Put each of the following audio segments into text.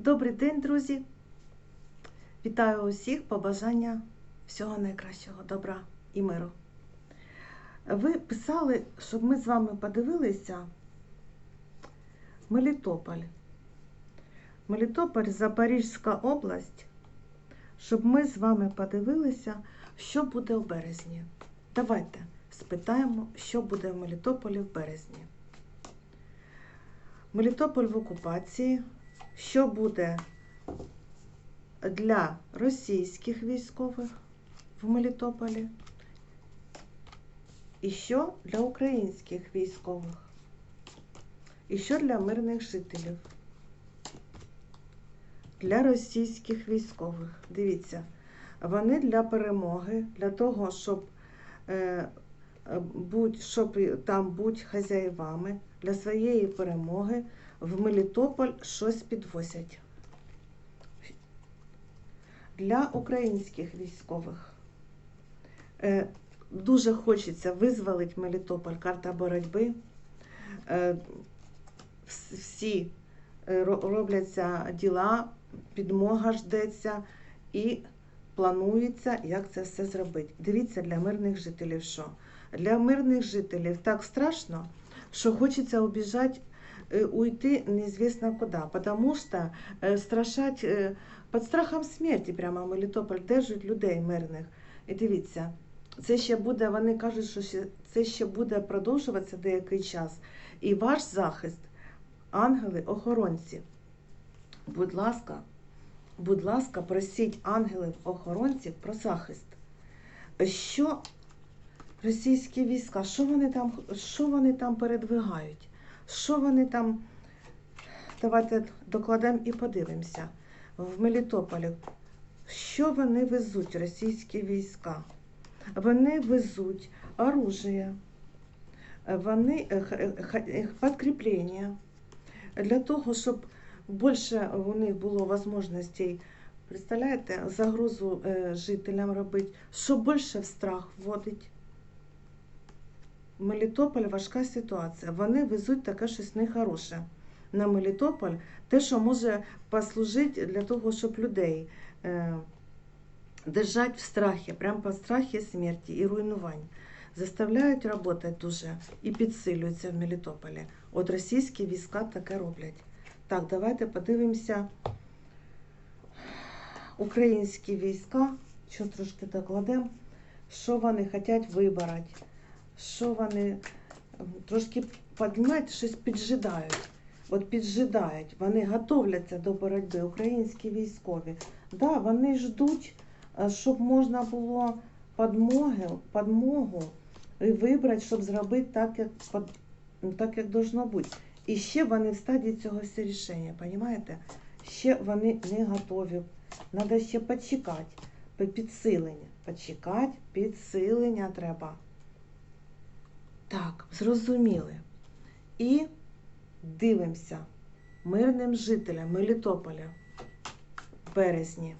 Добрий день, друзі! Вітаю усіх побажання всього найкращого, добра і миру. Ви писали, щоб ми з вами подивилися Мелітополь. Мелітополь, Запорізька область, щоб ми з вами подивилися, що буде в березні. Давайте спитаємо, що буде в Мелітополі в березні. Мелітополь в окупації. Що буде для російських військових в Мелітополі? І що для українських військових? І що для мирних жителів? Для російських військових. Дивіться, вони для перемоги, для того, щоб, е, будь, щоб там бути хазяєвами, для своєї перемоги в Мелітополь щось підвозять. Для українських військових е, дуже хочеться визволити Мелітополь, карта боротьби. Е, всі е, робляться діла, підмога ждеться і планується, як це все зробити. Дивіться для мирних жителів, що для мирних жителів так страшно, що хочеться обіжати уйти неизвестно куда, потому что страшать під страхом смерті прямо Мелітополь держать людей мирних. І дивіться, це ще буде, вони кажуть, що це ще буде продовжуватися деякий час. І ваш захист, ангели-охоронці. Будь ласка, будь ласка, просіть ангелів-охоронців про захист. Що російські війська, що вони там, що вони там передвигають? Що вони там? Давайте докладемо і подивимося. В Мелітополі. Що вони везуть, російські війська? Вони везуть оружие, вони підкріплення для того, щоб більше у них було можливостей, представляєте, загрозу жителям робити, щоб більше в страх вводить. Мелітополь важка ситуація. Вони везуть таке щось нехороше на Мелітополь, те, що може послужити для того, щоб людей е, держати в страхі, прямо по страхі смерті і руйнувань. Заставляють працювати дуже і підсилюються в Мелітополі. От російські війська таке роблять. Так, давайте подивимося. Українські війська, що трошки докладемо, що вони хочуть вибирати що вони трошки піднімають, щось піджидають. От піджидають, вони готовляться до боротьби, українські військові. Да, Вони ждуть, щоб можна було подмоги, подмогу і вибрати, щоб зробити так, як ну, так, як должно бути. І ще вони в стадії цього все рішення, розумієте? Ще вони не готові. Треба ще почекати, підсилення. Почекати, підсилення треба. Так, зрозуміли. І дивимося мирним жителям Мелітополя в березні.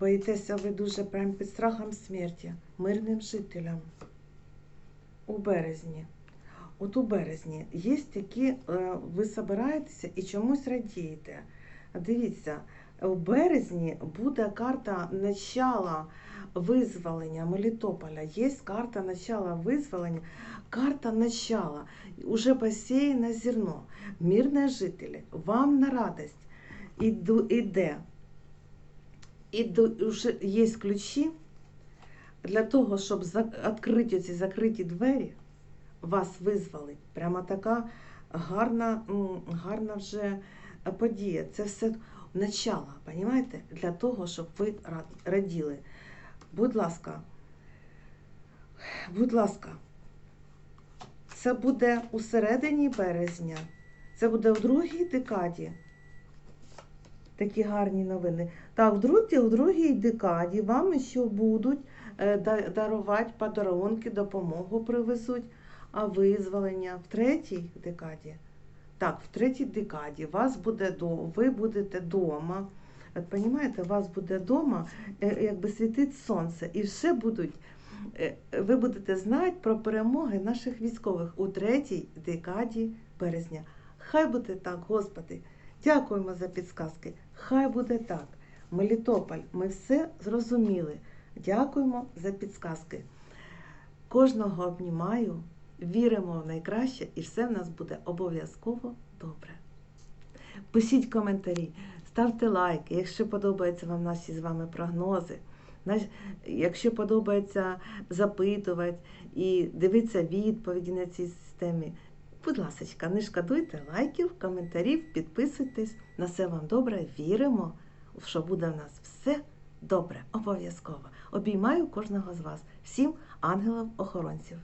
Боїтеся ви дуже прямо під страхом смерті, мирним жителям у березні. От у березні є такі, е, ви збираєтеся і чомусь радієте. Дивіться, у березні буде карта начала визволення Мелітополя. Є карта начала визволення, карта начала. Уже посеяно зерно. Мирні жителі, вам на радость іду, іде. Іду, вже є ключі для того, щоб відкрити ці закриті двері, вас визволить. Прямо така гарна, гарна вже подія. Це все начало, понимаєте? Для того, щоб ви раділи. Будь ласка, будь ласка, це буде у середині березня, це буде у другій декаді. Такі гарні новини. Так, в другій, у другій декаді вам ще будуть е, дарувати подарунки, допомогу привезуть, а визволення в третій декаді. Так, в третій декаді вас буде ви будете вдома. От, Понимаєте, у вас буде вдома, е, якби світить сонце, і все будуть. Е, ви будете знати про перемоги наших військових у третій декаді березня. Хай буде так, Господи. Дякуємо за підсказки. Хай буде так. Мелітополь, ми все зрозуміли. Дякуємо за підсказки. Кожного обнімаю, віримо в найкраще, і все в нас буде обов'язково добре. Пишіть коментарі, ставте лайки, якщо подобаються вам наші з вами прогнози. Якщо подобається запитувати і дивитися відповіді на цій системі, будь ласка, не шкодуйте лайків, коментарів, підписуйтесь. На все вам добре, віримо, що буде в нас все добре, обов'язково. Обіймаю кожного з вас. Всім ангелів-охоронців.